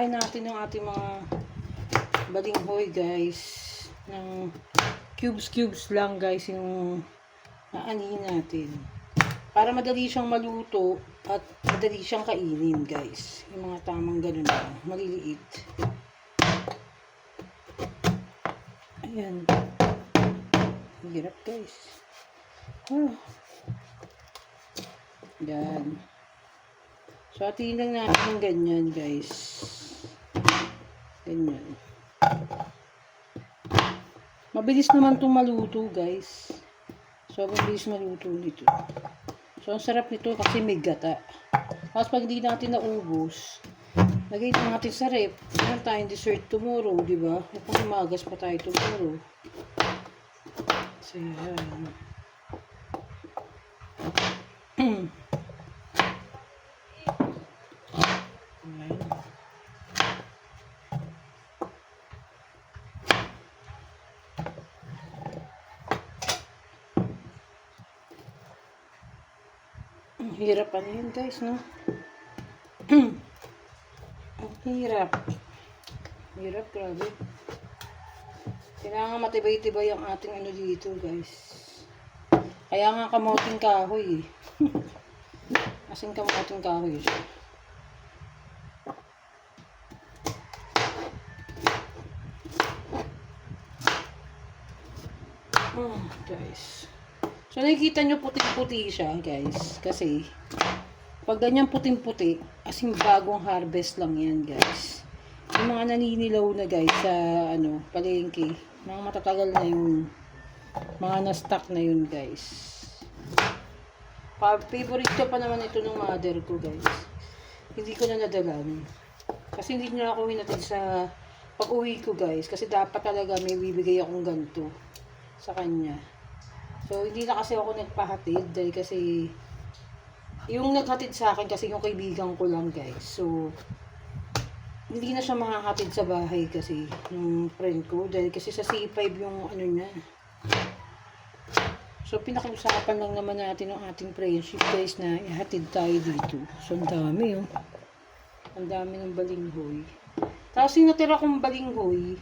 hihilahin natin yung ating mga balinghoy guys. Ng cubes-cubes lang guys yung naanihin natin. Para madali siyang maluto at madali siyang kainin guys. Yung mga tamang ganun lang. Maliliit. Ayan. Hirap guys. Ah. Yan. So, atiin lang natin ng ganyan, guys. Ganyan. Mabilis naman itong maluto, guys. So, mabilis maluto nito. So, ang sarap nito kasi may gata. Tapos, pag hindi natin naubos, lagay na natin sa rep. Meron tayong dessert tomorrow, di ba? Kapag umagas pa tayo tomorrow. So, yan. Ayan. Ang hirap ano yun guys, no? Ang hirap. Hirap, grabe. Kailangan matibay-tibay ang ating ano dito, guys. Kaya nga kamoting kahoy, eh. Kasing kamoting kahoy siya. Oh, guys. So, nakikita nyo puting-puti siya, guys. Kasi, pag ganyan puting-puti, as in bagong harvest lang yan, guys. Yung mga naninilaw na, guys, sa, ano, palengke, mga matatagal na yun. Mga na-stock na yun, guys. Favorite ko pa naman ito ng mother ko, guys. Hindi ko na nadalan. Kasi hindi niya ako hinatid sa pag-uwi ko, guys. Kasi dapat talaga may bibigay akong ganito sa kanya. So, hindi na kasi ako nagpahatid dahil kasi yung naghatid sa akin kasi yung kaibigan ko lang, guys. So, hindi na siya makakatid sa bahay kasi ng friend ko dahil kasi sa C5 yung ano niya. So, pinakiusapan lang naman natin ng ating friendship guys na ihatid tayo dito. So, ang dami oh. Ang dami ng balinghoy. Tapos yung natira kong balinghoy,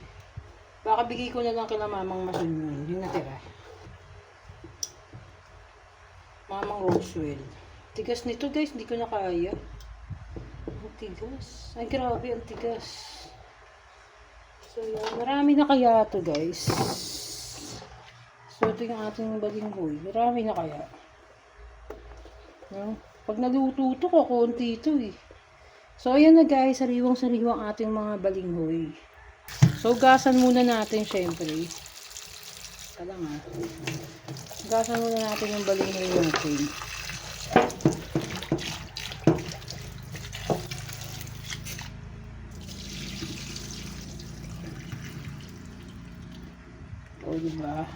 baka bigay ko na lang kila mamang masun yun. Yung natira. Mamang Roswell. Tigas nito guys, hindi ko na kaya. Ang tigas. Ay grabe, ang tigas. So yan, marami na kaya to guys. So ito yung ating balinghoy. Marami na kaya. No? Pag naluto to, kukunti ito eh. So ayan na guys, sariwang-sariwang ating mga balinghoy. So gasan muna natin syempre. Kala nga. Gasan muna natin yung balinghoy natin. O, diba?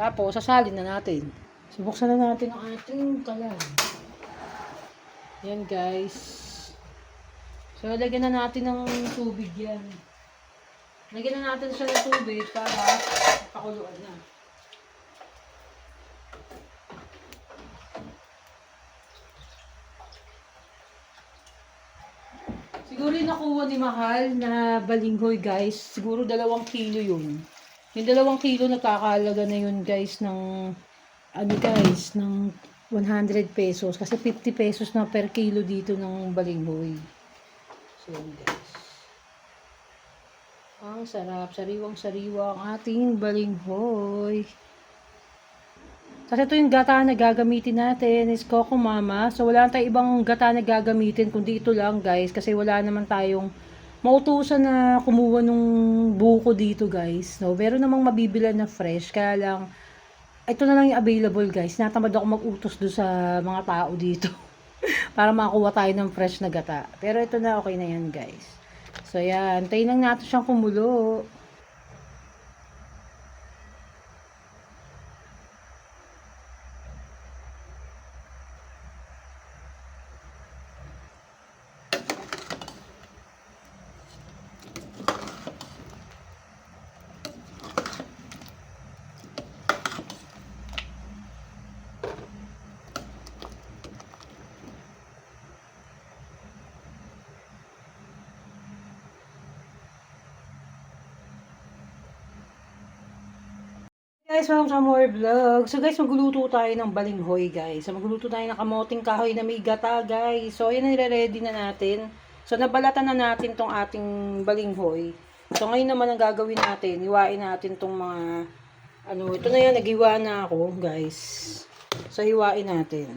Tapos, sasalin na natin. Subuksan na natin ang ating kalan. Yan, guys. So, lagyan na natin ng tubig yan. Lagyan na natin siya ng tubig para pakuluan na. Siguro yung nakuha ni Mahal na balinghoy guys, siguro dalawang kilo yun. Yung dalawang kilo nagkakalaga na yun guys ng ano guys, ng 100 pesos. Kasi 50 pesos na per kilo dito ng balinghoy. So guys. Ang sarap, sariwang-sariwa ang ating balinghoy. Kasi ito yung gata na gagamitin natin is Coco Mama. So wala tayong ibang gata na gagamitin kundi ito lang guys. Kasi wala naman tayong mautusan na kumuha nung buko dito guys. No, meron namang mabibilan na fresh. Kaya lang, ito na lang yung available guys. Natamad ako mag-utos do sa mga tao dito. para makakuha tayo ng fresh na gata. Pero ito na okay na yan guys. So yan, tayo lang natin siyang kumulo. Guys, welcome sa more vlog. So guys, magluluto tayo ng balinghoy guys. So magluluto tayo ng kamoting kahoy na may gata guys. So ayan nire-ready na natin. So nabalatan na natin tong ating balinghoy. So ngayon naman ang gagawin natin, hiwain natin tong mga ano, ito na yan, naghiwa na ako guys. So hiwain natin.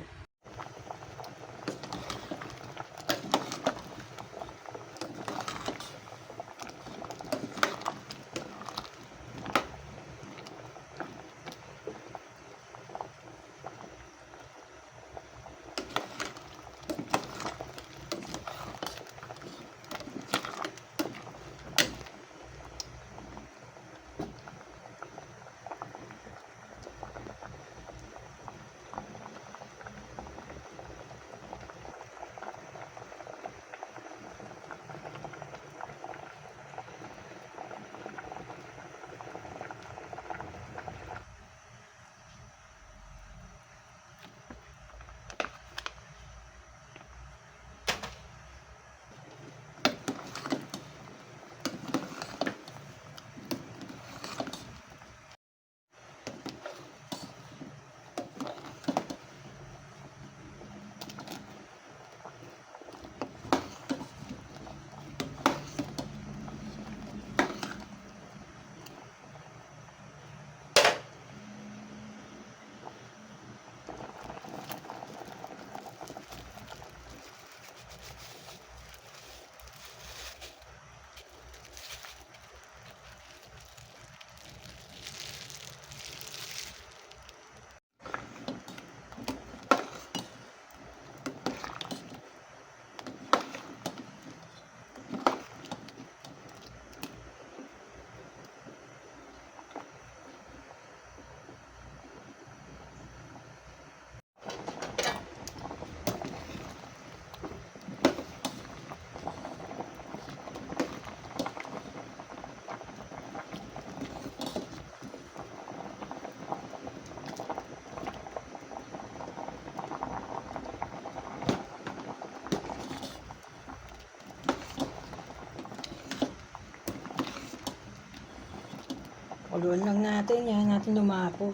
Kuluan lang natin, yan natin lumapo.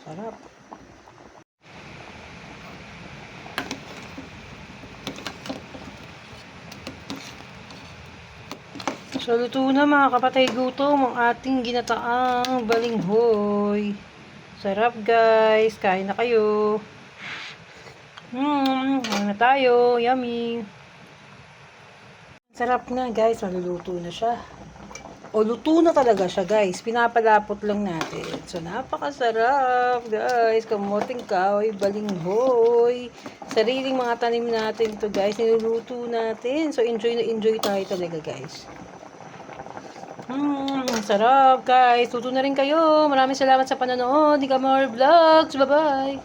Sarap. So, luto na mga kapatay gutom ang ating ginataang balinghoy. Sarap guys, kain na kayo. Hmm, kain na tayo. Yummy. Sarap na guys, maluluto na siya. O, luto na talaga siya, guys. Pinapalapot lang natin. So, napakasarap, guys. Kamoting kahoy, balinghoy. Sariling mga tanim natin to guys. Niluluto natin. So, enjoy na enjoy tayo talaga, guys. Hmm, sarap, guys. Luto na rin kayo. Maraming salamat sa panonood. Di ka more vlogs. Bye-bye.